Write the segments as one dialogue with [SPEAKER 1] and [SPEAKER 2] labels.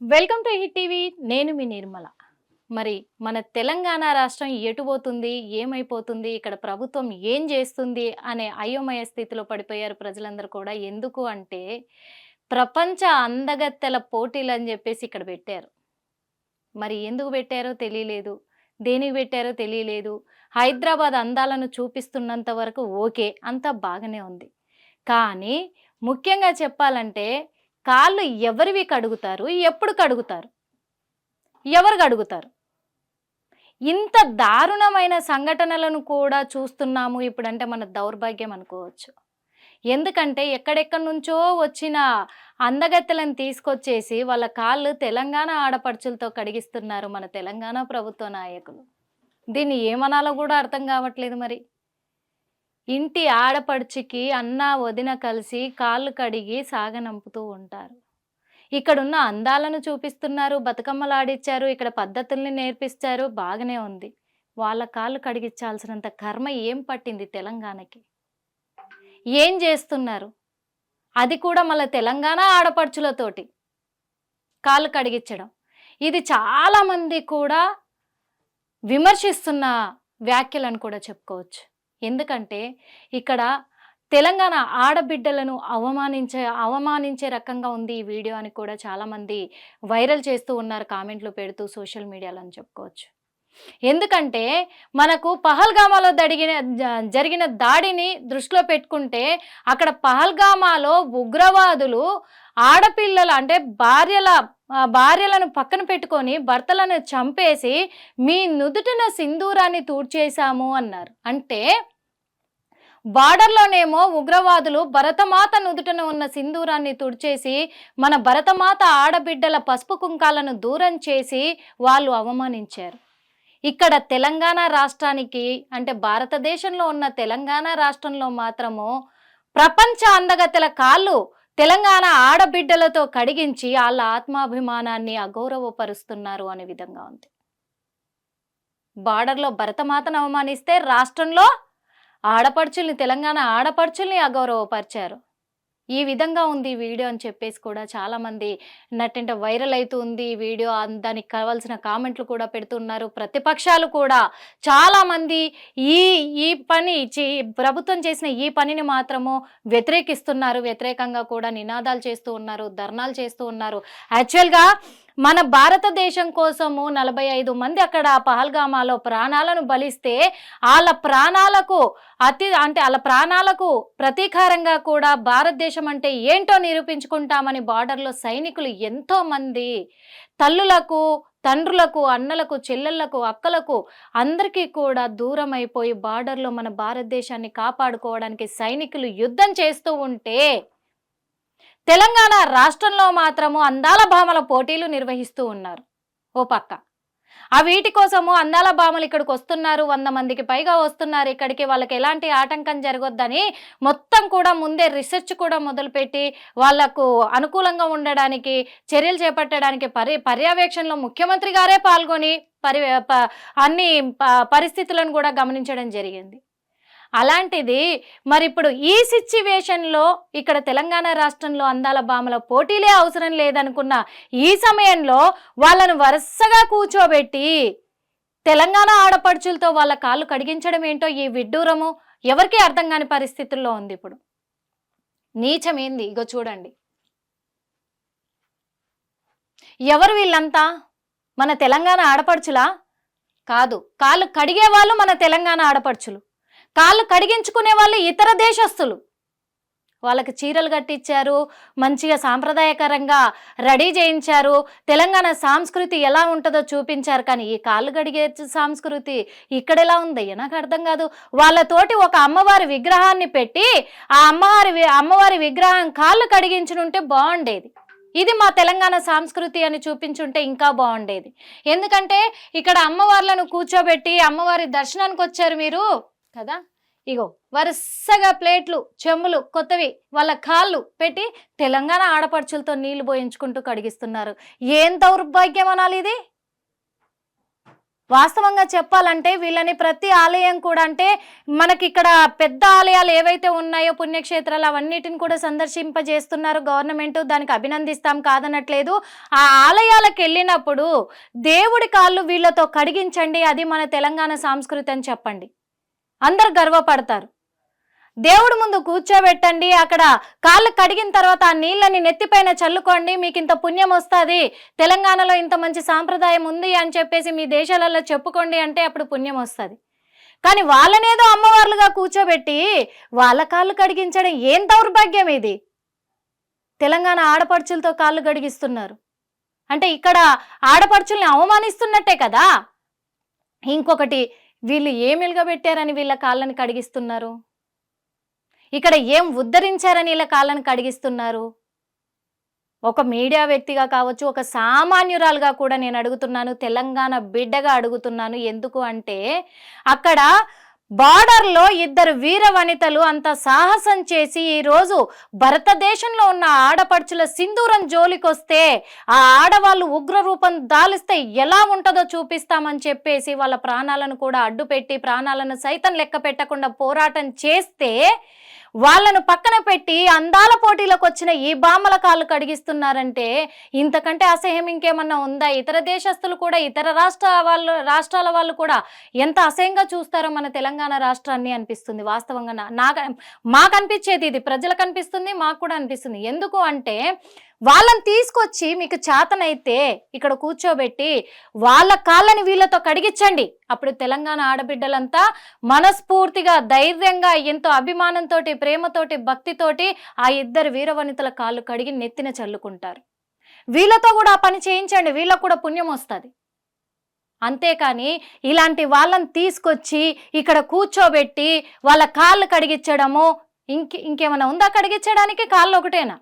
[SPEAKER 1] Welcome to hit TV. నేను మీ నిర్మల. మరి మన తెలంగాణ రాష్ట్రం ఎటు పోతుంది? ఏమైపోతుంది? ఇక్కడ ప్రభుత్వం ఏం చేస్తుంది? అనే అయోమయ స్థితిలో పడిపోయారు ప్రజలందరూ కూడా. ఎందుకు అంటే ప్రపంచ అందగత్తెల పోటీలు అని చెప్పేసి ఇక్కడ పెట్టారు. మరి ఎందుకు పెట్టారో తెలియలేదు. దేనికి పెట్టారో తెలియలేదు. హైదరాబాద్ అందాలను చూపిస్తున్నంత వరకు ఓకే అంతా బాగానే ఉంది. కానీ ముఖ్యంగా చెప్పాలంటే కాళ్ళు ఎవరివి కడుగుతారు? ఎప్పుడు కడుగుతారు? ఎవరు కడుగుతారు? ఇంత దారుణమైన సంఘటనలను కూడా చూస్తున్నాము ఇప్పుడంటే మన దౌర్భాగ్యం అనుకోవచ్చు. ఎందుకంటే ఎక్కడెక్కడి నుంచో వచ్చిన అందగత్తెలను తీసుకొచ్చేసి వాళ్ళ కాళ్ళు తెలంగాణ ఆడపడుచులతో కడిగిస్తున్నారు మన తెలంగాణ ప్రభుత్వ నాయకులు. దీన్ని ఏమనాలో కూడా అర్థం కావట్లేదు మరి. ఇంటి ఆడపడుచుకి అన్న వదిన కలిసి కాళ్ళు కడిగి సాగనంపుతూ ఉంటారు. ఇక్కడున్న అందాలను చూపిస్తున్నారు బతుకమ్మలాడిచ్చారు ఇక్కడ పద్ధతుల్ని నేర్పిస్తారు బాగానే ఉంది. వాళ్ళ కాళ్ళు కడిగించాల్సినంత కర్మ ఏం పట్టింది తెలంగాణకి? ఏం చేస్తున్నారు? అది కూడా మళ్ళీ తెలంగాణ ఆడపడుచులతోటి కాళ్ళు కడిగించడం ఇది చాలామంది కూడా విమర్శిస్తున్న వ్యాఖ్యలను కూడా చెప్పుకోవచ్చు. ఎందుకంటే ఇక్కడ తెలంగాణ ఆడబిడ్డలను అవమానించే అవమానించే రకంగా ఉంది ఈ వీడియో అని కూడా చాలామంది వైరల్ చేస్తూ ఉన్నారు కామెంట్లు పెడుతూ సోషల్ మీడియాలో అని చెప్పుకోవచ్చు. ఎందుకంటే మనకు పహల్గామాలో దడిగిన జ- జరిగిన దాడిని దృష్టిలో పెట్టుకుంటే అక్కడ పహల్గామాలో ఉగ్రవాదులు ఆడపిల్లల అంటే భార్యల భార్యలను పక్కన పెట్టుకొని భర్తలను చంపేసి మీ నుదుటిన సింధూరాన్ని తూడ్చేశాము అన్నారు. అంటే బార్డర్లోనేమో ఉగ్రవాదులు భరతమాత నుదుటన ఉన్న సింధూరాన్ని తుడిచేసి మన భరతమాత ఆడబిడ్డల పసుపు కుంకాలను దూరం చేసి వాళ్ళు అవమానించారు. ఇక్కడ తెలంగాణ రాష్ట్రానికి అంటే భారతదేశంలో ఉన్న తెలంగాణ రాష్ట్రంలో మాత్రము ప్రపంచ అందగతెల కాళ్ళు తెలంగాణ ఆడబిడ్డలతో కడిగించి వాళ్ళ ఆత్మాభిమానాన్ని అగౌరవపరుస్తున్నారు అనే విధంగా ఉంది. బార్డర్లో భరతమాతను అవమానిస్తే రాష్ట్రంలో ఆడపడుచుల్ని తెలంగాణ ఆడపడుచుల్ని అగౌరవపరిచారు. ఈ విధంగా ఉంది వీడియో అని చెప్పేసి కూడా చాలామంది నటంటే వైరల్ అవుతుంది వీడియో. దానికి కావాల్సిన కామెంట్లు కూడా పెడుతున్నారు. ప్రతిపక్షాలు కూడా చాలామంది ఈ ఈ పని ప్రభుత్వం చేసిన ఈ పనిని మాత్రము వ్యతిరేకిస్తున్నారు. వ్యతిరేకంగా కూడా నినాదాలు చేస్తూ ఉన్నారు ధర్నాలు చేస్తూ ఉన్నారు. యాక్చువల్గా మన భారతదేశం కోసము నలభై ఐదు మంది అక్కడ పహల్గామాలో ప్రాణాలను బలిస్తే వాళ్ళ ప్రాణాలకు అతి అంటే వాళ్ళ ప్రాణాలకు ప్రతీకారంగా కూడా భారతదేశం అంటే ఏంటో నిరూపించుకుంటామని బార్డర్లో సైనికులు ఎంతో మంది తల్లులకు తండ్రులకు అన్నలకు చెల్లెళ్ళకు అక్కలకు అందరికీ కూడా దూరం అయిపోయి బార్డర్లో మన భారతదేశాన్ని కాపాడుకోవడానికి సైనికులు యుద్ధం చేస్తూ ఉంటే తెలంగాణ రాష్ట్రంలో మాత్రము అందాల భామల పోటీలు నిర్వహిస్తూ ఉన్నారు. ఓ పక్క. ఆ వీటి కోసము అందాల భామలు ఇక్కడికి వస్తున్నారు. వంద మందికి పైగా వస్తున్నారు. ఇక్కడికి వాళ్ళకి ఎలాంటి ఆటంకం జరగొద్దని మొత్తం కూడా ముందే రీసెర్చ్ కూడా మొదలుపెట్టి వాళ్ళకు అనుకూలంగా ఉండడానికి చర్యలు చేపట్టడానికి పరి పర్యవేక్షణలో ముఖ్యమంత్రి గారే పాల్గొని పరి ప- అన్ని ప- పరిస్థితులను కూడా గమనించడం జరిగింది. అలాంటిది మరి ఇప్పుడు ఈ సిచ్యువేషన్లో ఇక్కడ తెలంగాణ రాష్ట్రంలో అందాల భామల పోటీలే అవసరం లేదనుకున్న ఈ సమయంలో వాళ్ళను వరుసగా కూర్చోబెట్టి తెలంగాణ ఆడపడుచులతో వాళ్ళ కాళ్ళు కడిగించడం ఏంటో ఈ విడ్డూరము ఎవరికీ అర్థం కాని పరిస్థితుల్లో ఉంది ఇప్పుడు. నీచమేంది? ఇగో చూడండి. ఎవరు వీళ్ళంతా? మన తెలంగాణ ఆడపడుచులా? కాదు. కాళ్ళు కడిగే వాళ్ళు మన తెలంగాణ ఆడపడుచులు. కాళ్ళు కడిగించుకునే వాళ్ళు ఇతర దేశస్తులు. వాళ్ళకి చీరలు కట్టించారు మంచిగా సాంప్రదాయకరంగా రెడీ చేయించారు తెలంగాణ సాంస్కృతి ఎలా ఉంటుందో చూపించారు. కానీ ఈ కాళ్ళు కడిగే సంస్కృతి ఇక్కడ ఎలా ఉందయ్య నాకు అర్థం కాదు. వాళ్ళతోటి ఒక అమ్మవారి విగ్రహాన్ని పెట్టి ఆ అమ్మవారి అమ్మవారి విగ్రహం కాళ్ళు కడిగించుంటే బాగుండేది. ఇది మా తెలంగాణ సంస్కృతి అని చూపించుంటే ఇంకా బాగుండేది. ఎందుకంటే ఇక్కడ అమ్మవార్లను కూర్చోబెట్టి అమ్మవారి దర్శనానికి వచ్చారు మీరు. కదా? ఇగో వరుసగా ప్లేట్లు చెమ్ములు కొత్తవి వాళ్ళ కాళ్ళు పెట్టి తెలంగాణ ఆడపడుచులతో నీళ్ళు పోయించుకుంటూ కడిగిస్తున్నారు. ఏం దౌర్భాగ్యం అనాలి ఇది? వాస్తవంగా చెప్పాలంటే వీళ్ళని ప్రతి ఆలయం కూడా అంటే మనకి ఇక్కడ పెద్ద ఆలయాలు ఏవైతే ఉన్నాయో పుణ్యక్షేత్రాలు అవన్నిటిని కూడా సందర్శింపజేస్తున్నారు గవర్నమెంట్. దానికి అభినందిస్తాం కాదనట్లేదు. ఆ ఆలయాలకు వెళ్ళినప్పుడు దేవుడి కాళ్ళు వీళ్ళతో కడిగించండి అది మన తెలంగాణ సంస్కృతి అని చెప్పండి. అందరు గర్వపడతారు. దేవుడు ముందు కూర్చోబెట్టండి అక్కడ కాళ్ళు కడిగిన తర్వాత ఆ నీళ్ళని నెత్తిపైన చల్లుకోండి మీకు ఇంత పుణ్యం వస్తుంది తెలంగాణలో ఇంత మంచి సాంప్రదాయం ఉంది అని చెప్పేసి మీ దేశాలలో చెప్పుకోండి అంటే అప్పుడు పుణ్యం వస్తుంది. కానీ వాళ్ళనేదో అమ్మవార్లుగా కూర్చోబెట్టి వాళ్ళ కాళ్ళు కడిగించడం ఏం దౌర్భాగ్యం ఇది? తెలంగాణ ఆడపడుచులతో కాళ్ళు కడిగిస్తున్నారు. అంటే ఇక్కడ ఆడపడుచుల్ని అవమానిస్తున్నట్టే కదా? ఇంకొకటి వీళ్ళు ఏమిలుగా పెట్టారని వీళ్ళ కాళ్ళని కడిగిస్తున్నారు? ఇక్కడ ఏం ఉద్ధరించారని వీళ్ళ కాళ్ళని కడిగిస్తున్నారు? ఒక మీడియా వ్యక్తిగా కావచ్చు ఒక సామాన్యురాలుగా కూడా నేను అడుగుతున్నాను తెలంగాణ బిడ్డగా అడుగుతున్నాను. ఎందుకు అంటే అక్కడ బార్డర్లో ఇద్దరు వీర వనితలు అంత సాహసం చేసి ఈరోజు భారతదేశంలో ఉన్న ఆడపడుచుల సింధూరం జోలికొస్తే ఆ ఆడవాళ్ళు ఉగ్రరూపం దాలిస్తే ఎలా ఉంటుందో చూపిస్తామని చెప్పేసి వాళ్ళ ప్రాణాలను కూడా అడ్డుపెట్టి ప్రాణాలను సైతం లెక్క పెట్టకుండా పోరాటం చేస్తే వాళ్ళను పక్కన పెట్టి అందాల పోటీలకు వచ్చిన ఈ బామ్మల కాళ్ళు కడిగిస్తున్నారంటే ఇంతకంటే అసహ్యం ఇంకేమన్నా ఉందా? ఇతర దేశస్తులు కూడా ఇతర రాష్ట్ర వాళ్ళు రాష్ట్రాల వాళ్ళు కూడా ఎంత అసహ్యంగా చూస్తారో మన తెలంగాణ రాష్ట్రాన్ని అనిపిస్తుంది వాస్తవంగా నాకు మాకు అనిపించేది ఇది. ప్రజలకు అనిపిస్తుంది మాకు కూడా అనిపిస్తుంది. ఎందుకు అంటే వాళ్ళని తీసుకొచ్చి మీకు చేతనైతే ఇక్కడ కూర్చోబెట్టి వాళ్ళ కాళ్ళని వీళ్ళతో కడిగించండి అప్పుడు తెలంగాణ ఆడబిడ్డలంతా మనస్ఫూర్తిగా ధైర్యంగా ఎంతో అభిమానంతోటి ప్రేమతోటి భక్తితోటి ఆ ఇద్దరు వీరవనితల కాళ్ళు కడిగి నెత్తిన చల్లుకుంటారు. వీళ్ళతో కూడా ఆ పని చేయించండి. వీళ్ళకు కూడా పుణ్యం వస్తుంది. అంతేకాని ఇలాంటి వాళ్ళని తీసుకొచ్చి ఇక్కడ కూర్చోబెట్టి వాళ్ళ కాళ్ళు కడిగించడము ఇంక ఇంకేమైనా ఉందా కడిగించడానికి కాళ్ళు ఒకటేనా?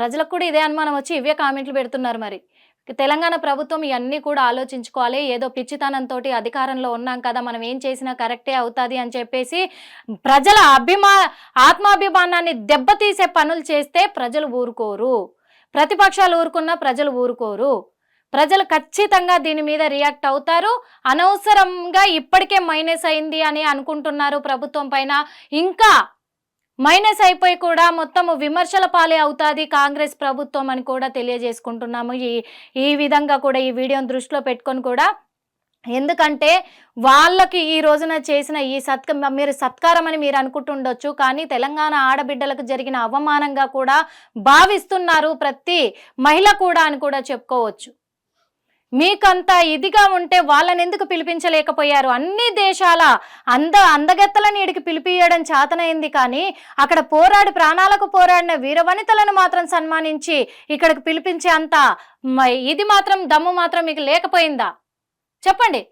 [SPEAKER 1] ప్రజలకు కూడా ఇదే అనుమానం వచ్చి ఇవే కామెంట్లు పెడుతున్నారు మరి. తెలంగాణ ప్రభుత్వం ఇవన్నీ కూడా ఆలోచించుకోవాలి. ఏదో పిచ్చితనంతో అధికారంలో ఉన్నాం కదా మనం ఏం చేసినా కరెక్టే అవుతుంది అని చెప్పేసి ప్రజల అభిమా ఆత్మాభిమానాన్ని దెబ్బతీసే పనులు చేస్తే ప్రజలు ఊరుకోరు. ప్రతిపక్షాలు ఊరుకున్నా ప్రజలు ఊరుకోరు. ప్రజలు ఖచ్చితంగా దీని మీద రియాక్ట్ అవుతారు. అనవసరంగా ఇప్పటికే మైనస్ అయింది అని అనుకుంటున్నారు ప్రభుత్వం పైన. ఇంకా మైనస్ అయిపోయి కూడా మొత్తం విమర్శల పాలే అవుతుంది కాంగ్రెస్ ప్రభుత్వం అని కూడా తెలియజేసుకుంటున్నాము. ఈ ఈ విధంగా కూడా ఈ వీడియోని దృష్టిలో పెట్టుకొని కూడా ఎందుకంటే వాళ్ళకి ఈ రోజున చేసిన ఈ సత్క మీరు సత్కారం అని మీరు అనుకుంటుండొచ్చు కానీ తెలంగాణ ఆడబిడ్డలకు జరిగిన అవమానంగా కూడా భావిస్తున్నారు ప్రతి మహిళ కూడా అని కూడా చెప్పుకోవచ్చు. మీకంత ఇదిగా ఉంటే వాళ్ళని ఎందుకు పిలిపించలేకపోయారు? అన్ని దేశాల అంద అందగత్తలను ఈడికి పిలిపియడం చేతనైంది కానీ అక్కడ పోరాడి ప్రాణాలకు పోరాడిన వీరవనితలను మాత్రం సన్మానించి ఇక్కడికి పిలిపించే అంత మ- ఇది మాత్రం దమ్ము మాత్రం మీకు లేకపోయిందా? చెప్పండి.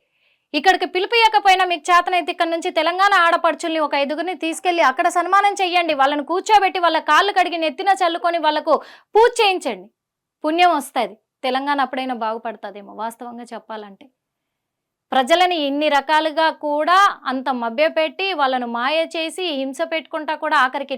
[SPEAKER 1] ఇక్కడికి పిలిపియకపోయినా మీకు చేతనైతే ఇక్కడ నుంచి తెలంగాణ ఆడపడుచుల్ని ఒక ఐదుగురిని తీసుకెళ్ళి అక్కడ సన్మానం చెయ్యండి. వాళ్ళని కూర్చోబెట్టి వాళ్ళ కాళ్ళు కడిగి నెత్తిన చల్లుకొని వాళ్ళకు పూజ చేయించండి. పుణ్యం వస్తుంది. తెలంగాణ అప్పుడైనా బాగుపడుతుందేమో వాస్తవంగా చెప్పాలంటే. ప్రజలని ఇన్ని రకాలుగా కూడా అంత మభ్యపెట్టి వాళ్ళను మాయ చేసి హింస పెట్టుకుంటా కూడా ఆఖరికి